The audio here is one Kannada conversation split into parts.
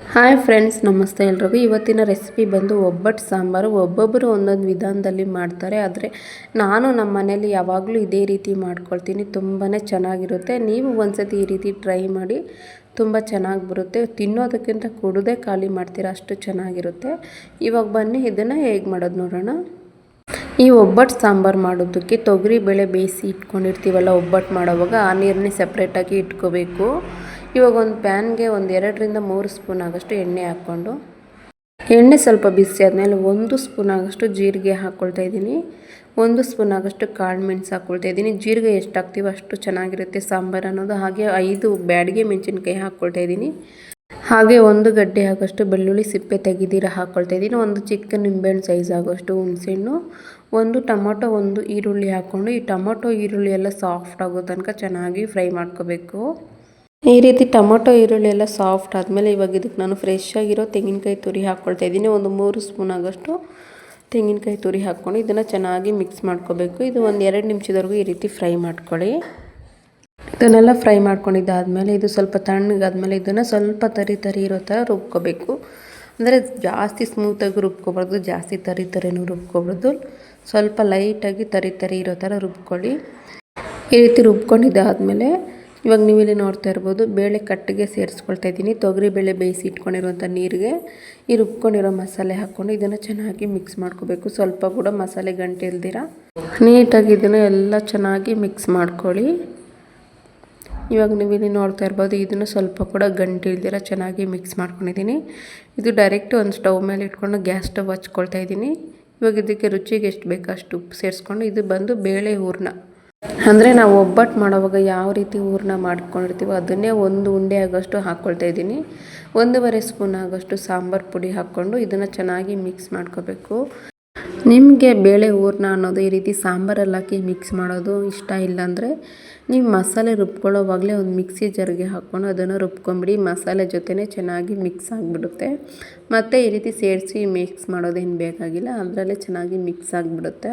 ಹಾಯ್ ಫ್ರೆಂಡ್ಸ್ ನಮಸ್ತೆ ಎಲ್ರಿಗೂ. ಇವತ್ತಿನ ರೆಸಿಪಿ ಬಂದು ಒಬ್ಬಟ್ಟು ಸಾಂಬಾರು. ಒಬ್ಬೊಬ್ಬರು ಒಂದೊಂದು ವಿಧಾನದಲ್ಲಿ ಮಾಡ್ತಾರೆ. ಆದರೆ ನಾನು ನಮ್ಮ ಮನೇಲಿ ಯಾವಾಗಲೂ ಇದೇ ರೀತಿ ಮಾಡ್ಕೊಳ್ತೀನಿ. ತುಂಬಾ ಚೆನ್ನಾಗಿರುತ್ತೆ. ನೀವು ಒಂದ್ಸತಿ ಈ ರೀತಿ ಟ್ರೈ ಮಾಡಿ ತುಂಬ ಚೆನ್ನಾಗಿ ಬರುತ್ತೆ. ತಿನ್ನೋದಕ್ಕಿಂತ ಕುಡದೇ ಖಾಲಿ ಮಾಡ್ತೀರಾ ಅಷ್ಟು ಚೆನ್ನಾಗಿರುತ್ತೆ. ಇವಾಗ ಬನ್ನಿ, ಇದನ್ನು ಹೇಗೆ ಮಾಡೋದು ನೋಡೋಣ. ಈ ಒಬ್ಬಟ್ಟು ಸಾಂಬಾರು ಮಾಡೋದಕ್ಕೆ ತೊಗರಿ, ಬೇಳೆ ಬೇಯಿಸಿ ಇಟ್ಕೊಂಡಿರ್ತೀವಲ್ಲ ಒಬ್ಬಟ್ಟು ಮಾಡೋವಾಗ ಆ ನೀರನ್ನೇ ಸಪ್ರೇಟಾಗಿ ಇಟ್ಕೋಬೇಕು. ಇವಾಗ ಒಂದು ಪ್ಯಾನ್ಗೆ ಒಂದು ಎರಡರಿಂದ ಮೂರು ಸ್ಪೂನ್ ಆಗೋಷ್ಟು ಎಣ್ಣೆ ಹಾಕ್ಕೊಂಡು, ಎಣ್ಣೆ ಸ್ವಲ್ಪ ಬಿಸಿ ಆದಮೇಲೆ ಒಂದು ಸ್ಪೂನ್ ಆಗೋಷ್ಟು ಜೀರಿಗೆ ಹಾಕ್ಕೊಳ್ತಾ ಇದ್ದೀನಿ. ಒಂದು ಸ್ಪೂನ್ ಆಗೋಷ್ಟು ಕಾಳು ಮೆಣಸು ಹಾಕ್ಕೊಳ್ತಾ ಇದ್ದೀನಿ. ಜೀರಿಗೆ ಎಷ್ಟು ಹಾಕ್ತೀವೋ ಅಷ್ಟು ಚೆನ್ನಾಗಿರುತ್ತೆ ಸಾಂಬಾರು ಅನ್ನೋದು. ಹಾಗೆ ಐದು ಬ್ಯಾಡಿಗೆ ಮೆಣಸಿನ್ಕಾಯಿ ಹಾಕ್ಕೊಳ್ತಾ ಇದ್ದೀನಿ. ಹಾಗೆ ಒಂದು ಗಡ್ಡೆ ಆಗೋಷ್ಟು ಬೆಳ್ಳುಳ್ಳಿ ಸಿಪ್ಪೆ ತೆಗೆದಿರ ಹಾಕ್ಕೊಳ್ತಾ ಇದ್ದೀನಿ. ಒಂದು ಚಿಕ್ಕ ನಿಂಬೆಹಣ್ಣು ಸೈಜ್ ಆಗೋಷ್ಟು ಹುಣಸೆಹಣ್ಣು, ಒಂದು ಟೊಮೊಟೊ, ಒಂದು ಈರುಳ್ಳಿ ಹಾಕ್ಕೊಂಡು, ಈ ಟೊಮೊಟೊ, ಈರುಳ್ಳಿ ಎಲ್ಲ ಸಾಫ್ಟ್ ಆಗೋ ತನಕ ಚೆನ್ನಾಗಿ ಫ್ರೈ ಮಾಡ್ಕೋಬೇಕು. ಈ ರೀತಿ ಟೊಮೊಟೊ, ಈರುಳ್ಳಿ ಎಲ್ಲ ಸಾಫ್ಟ್ ಆದಮೇಲೆ ಇವಾಗ ಇದಕ್ಕೆ ನಾನು ಫ್ರೆಶ್ ಆಗಿರೋ ತೆಂಗಿನಕಾಯಿ ತುರಿ ಹಾಕ್ಕೊಳ್ತಾ ಇದ್ದೀನಿ. ಒಂದು ಮೂರು ಸ್ಪೂನ್ ಆಗೋಷ್ಟು ತೆಂಗಿನಕಾಯಿ ತುರಿ ಹಾಕ್ಕೊಂಡು ಇದನ್ನು ಚೆನ್ನಾಗಿ ಮಿಕ್ಸ್ ಮಾಡ್ಕೋಬೇಕು. ಇದು ಒಂದು ಎರಡು ನಿಮಿಷದವರೆಗೂ ಈ ರೀತಿ ಫ್ರೈ ಮಾಡ್ಕೊಳ್ಳಿ. ಇದನ್ನೆಲ್ಲ ಫ್ರೈ ಮಾಡ್ಕೊಂಡಿದ್ದಾದಮೇಲೆ ಇದು ಸ್ವಲ್ಪ ತಣ್ಣಗಾದ್ಮೇಲೆ ಇದನ್ನು ಸ್ವಲ್ಪ ತರಿ ತರಿ ಇರೋ ಥರ ರುಬ್ಕೋಬೇಕು. ಅಂದರೆ ಜಾಸ್ತಿ ಸ್ಮೂತಾಗಿ ರುಬ್ಕೊಬಾರ್ದು, ಜಾಸ್ತಿ ತರಿ ತರಿನೂ ರುಬ್ಕೊಬಾರ್ದು. ಸ್ವಲ್ಪ ಲೈಟಾಗಿ ತರಿ ತರಿ ಇರೋ ಥರ ರುಬ್ಕೊಳ್ಳಿ. ಈ ರೀತಿ ರುಬ್ಕೊಂಡಿದ್ದಾದಮೇಲೆ ಇವಾಗ ನೀವು ಇಲ್ಲಿ ನೋಡ್ತಾ ಇರ್ಬೋದು, ಬೇಳೆ ಕಟ್ಟಿಗೆ ಸೇರಿಸ್ಕೊಳ್ತಾ ಇದ್ದೀನಿ. ತೊಗರಿ ಬೇಳೆ ಬೇಯಿಸಿ ಇಟ್ಕೊಂಡಿರುವಂಥ ನೀರಿಗೆ ಈ ರುಬ್ಕೊಂಡಿರೋ ಮಸಾಲೆ ಹಾಕ್ಕೊಂಡು ಇದನ್ನು ಚೆನ್ನಾಗಿ ಮಿಕ್ಸ್ ಮಾಡ್ಕೋಬೇಕು. ಸ್ವಲ್ಪ ಕೂಡ ಮಸಾಲೆ ಗಂಟೆ ಇಲ್ದಿರ. ನೀಟಾಗಿ ಇದನ್ನು ಎಲ್ಲ ಚೆನ್ನಾಗಿ ಮಿಕ್ಸ್ ಮಾಡ್ಕೊಳ್ಳಿ. ಇವಾಗ ನೀವು ಇಲ್ಲಿ ನೋಡ್ತಾ ಇರ್ಬೋದು, ಇದನ್ನು ಸ್ವಲ್ಪ ಕೂಡ ಗಂಟು ಇಲ್ದಿರ ಚೆನ್ನಾಗಿ ಮಿಕ್ಸ್ ಮಾಡ್ಕೊಂಡಿದ್ದೀನಿ. ಇದು ಡೈರೆಕ್ಟ್ ಒಂದು ಸ್ಟವ್ ಮೇಲೆ ಇಟ್ಕೊಂಡು ಗ್ಯಾಸ್ ಸ್ಟವ್ ಹಚ್ಕೊಳ್ತಾ ಇದ್ದೀನಿ. ಇವಾಗ ಇದಕ್ಕೆ ರುಚಿಗೆ ಎಷ್ಟು ಬೇಕೋ ಅಷ್ಟು ಉಪ್ಪು ಸೇರಿಸ್ಕೊಂಡು, ಇದು ಬಂದು ಬೇಳೆ ಹೂರ್ಣ. ಅಂದರೆ ನಾವು ಒಬ್ಬಟ್ಟು ಮಾಡೋವಾಗ ಯಾವ ರೀತಿ ಹೂರಣ ಮಾಡ್ಕೊಂಡಿರ್ತೀವೋ ಅದನ್ನೇ ಒಂದು ಉಂಡೆ ಆಗೋಷ್ಟು ಹಾಕ್ಕೊಳ್ತಾ ಇದ್ದೀನಿ. ಒಂದೂವರೆ ಸ್ಪೂನ್ ಆಗೋಷ್ಟು ಸಾಂಬಾರು ಪುಡಿ ಹಾಕ್ಕೊಂಡು ಇದನ್ನು ಚೆನ್ನಾಗಿ ಮಿಕ್ಸ್ ಮಾಡ್ಕೋಬೇಕು. ನಿಮಗೆ ಬೇಳೆ ಹೂರಣ ಅನ್ನೋದು ಈ ರೀತಿ ಸಾಂಬಾರಲ್ಲಿ ಹಾಕಿ ಮಿಕ್ಸ್ ಮಾಡೋದು ಇಷ್ಟ ಇಲ್ಲಾಂದರೆ ನೀವು ಮಸಾಲೆ ರುಬ್ಕೊಳ್ಳೋವಾಗಲೇ ಒಂದು ಮಿಕ್ಸಿ ಜರ್ಗೆ ಹಾಕ್ಕೊಂಡು ಅದನ್ನು ರುಬ್ಕೊಂಬಿಡಿ. ಮಸಾಲೆ ಜೊತೆನೇ ಚೆನ್ನಾಗಿ ಮಿಕ್ಸ್ ಆಗಿಬಿಡುತ್ತೆ. ಮತ್ತು ಈ ರೀತಿ ಸೇರಿಸಿ ಮಿಕ್ಸ್ ಮಾಡೋದೇನು ಬೇಕಾಗಿಲ್ಲ, ಅದರಲ್ಲೇ ಚೆನ್ನಾಗಿ ಮಿಕ್ಸ್ ಆಗಿಬಿಡುತ್ತೆ.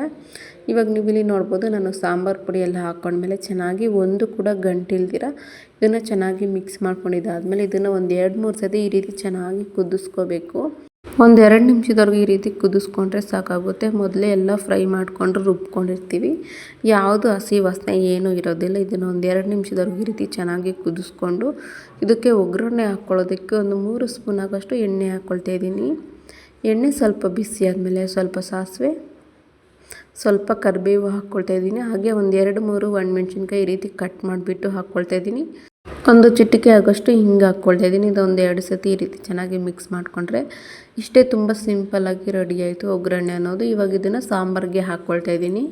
ಇವಾಗ ನೀವು ಇಲ್ಲಿ ನೋಡ್ಬೋದು, ನಾನು ಸಾಂಬಾರು ಪುಡಿ ಎಲ್ಲ ಹಾಕ್ಕೊಂಡ್ಮೇಲೆ ಚೆನ್ನಾಗಿ ಒಂದು ಕೂಡ ಗಂಟಿಲ್ದಿರ ಇದನ್ನು ಚೆನ್ನಾಗಿ ಮಿಕ್ಸ್ ಮಾಡ್ಕೊಂಡಿದ್ದಾದಮೇಲೆ ಇದನ್ನು ಒಂದು ಎರಡು ಮೂರು ಸತಿ ಈ ರೀತಿ ಚೆನ್ನಾಗಿ ಕುದಿಸ್ಕೋಬೇಕು. ಒಂದು ಎರಡು ನಿಮಿಷದವರೆಗೂ ಈ ರೀತಿ ಕುದಿಸ್ಕೊಂಡ್ರೆ ಸಾಕಾಗುತ್ತೆ. ಮೊದಲೇ ಎಲ್ಲ ಫ್ರೈ ಮಾಡಿಕೊಂಡು ರುಬ್ಕೊಂಡಿರ್ತೀವಿ. ಯಾವುದು ಹಸಿ ವಾಸನೆ ಏನೂ ಇರೋದಿಲ್ಲ. ಇದನ್ನು ಒಂದು ಎರಡು ನಿಮಿಷದವರೆಗೂ ಈ ರೀತಿ ಚೆನ್ನಾಗಿ ಕುದಿಸ್ಕೊಂಡು ಇದಕ್ಕೆ ಒಗ್ಗರಣೆ ಹಾಕ್ಕೊಳ್ಳೋದಕ್ಕೆ ಒಂದು ಮೂರು ಸ್ಪೂನ್ ಆಗೋಷ್ಟು ಎಣ್ಣೆ ಹಾಕ್ಕೊಳ್ತಾ ಇದ್ದೀನಿ. ಎಣ್ಣೆ ಸ್ವಲ್ಪ ಬಿಸಿ ಆದಮೇಲೆ ಸ್ವಲ್ಪ ಸಾಸಿವೆ, ಸ್ವಲ್ಪ ಕರಿಬೇವು ಹಾಕ್ಕೊಳ್ತಾ ಇದ್ದೀನಿ. ಹಾಗೆ ಒಂದು ಎರಡು ಮೂರು ಒಣಮೆಣ್ಸಿನ್ಕಾಯಿ ಈ ರೀತಿ ಕಟ್ ಮಾಡಿಬಿಟ್ಟು ಹಾಕ್ಕೊಳ್ತಾ ಇದ್ದೀನಿ. ಒಂದು ಚಿಟಿಕೆ ಆಗೋಷ್ಟು ಹಿಂಗೆ ಹಾಕ್ಕೊಳ್ತಾ ಇದ್ದೀನಿ. ಇದೊಂದು ಎರಡು ಸತಿ ಈ ರೀತಿ ಚೆನ್ನಾಗಿ ಮಿಕ್ಸ್ ಮಾಡಿಕೊಂಡ್ರೆ ಇಷ್ಟೇ ತುಂಬ ಸಿಂಪಲ್ಲಾಗಿ ರೆಡಿ ಆಯಿತು ಒಗ್ಗರಣೆ ಅನ್ನೋದು. ಇವಾಗ ಇದನ್ನು ಸಾಂಬಾರಿಗೆ ಹಾಕ್ಕೊಳ್ತಾ ಇದ್ದೀನಿ.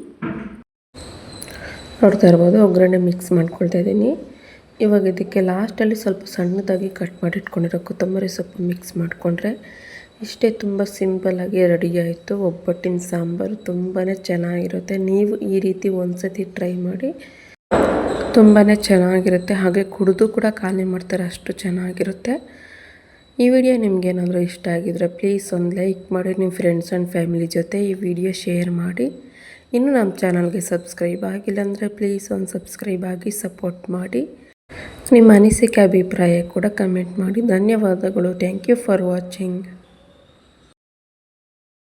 ನೋಡ್ತಾ ಇರ್ಬೋದು, ಒಗ್ಗರಣೆ ಮಿಕ್ಸ್ ಮಾಡ್ಕೊಳ್ತಾ ಇದ್ದೀನಿ. ಇವಾಗ ಇದಕ್ಕೆ ಲಾಸ್ಟಲ್ಲಿ ಸ್ವಲ್ಪ ಸಣ್ಣದಾಗಿ ಕಟ್ ಮಾಡಿ ಇಟ್ಕೊಂಡಿರೋ ಕೊತ್ತಂಬರಿ ಸೊಪ್ಪು ಮಿಕ್ಸ್ ಮಾಡಿಕೊಂಡ್ರೆ ಇಷ್ಟೇ ತುಂಬ ಸಿಂಪಲ್ಲಾಗಿ ರೆಡಿ ಆಯಿತು. ಒಬ್ಬಟ್ಟಿನ ಸಾಂಬಾರು ತುಂಬಾ ಚೆನ್ನಾಗಿರುತ್ತೆ. ನೀವು ಈ ರೀತಿ ಒಂದು ಸತಿ ಟ್ರೈ ಮಾಡಿ ತುಂಬಾ ಚೆನ್ನಾಗಿರುತ್ತೆ. ಹಾಗೆ ಕುಡಿದು ಕೂಡ ಖಾಲಿ ಮಾಡ್ತಾರೆ ಅಷ್ಟು ಚೆನ್ನಾಗಿರುತ್ತೆ. ಈ ವಿಡಿಯೋ ನಿಮಗೇನಾದರೂ ಇಷ್ಟ ಆಗಿದ್ರೆ ಪ್ಲೀಸ್ ಒಂದು ಲೈಕ್ ಮಾಡಿ ನಿಮ್ಮ ಫ್ರೆಂಡ್ಸ್ ಆ್ಯಂಡ್ ಫ್ಯಾಮಿಲಿ ಜೊತೆ ಈ ವಿಡಿಯೋ ಶೇರ್ ಮಾಡಿ. ಇನ್ನೂ ನಮ್ಮ ಚಾನಲ್ಗೆ ಸಬ್ಸ್ಕ್ರೈಬ್ ಆಗಿಲ್ಲ ಅಂದರೆ ಪ್ಲೀಸ್ ಒಂದು ಸಬ್ಸ್ಕ್ರೈಬ್ ಆಗಿ ಸಪೋರ್ಟ್ ಮಾಡಿ. ನಿಮ್ಮ ಅನಿಸಿಕೆ, ಅಭಿಪ್ರಾಯ ಕೂಡ ಕಮೆಂಟ್ ಮಾಡಿ. ಧನ್ಯವಾದಗಳು. Thank you for watching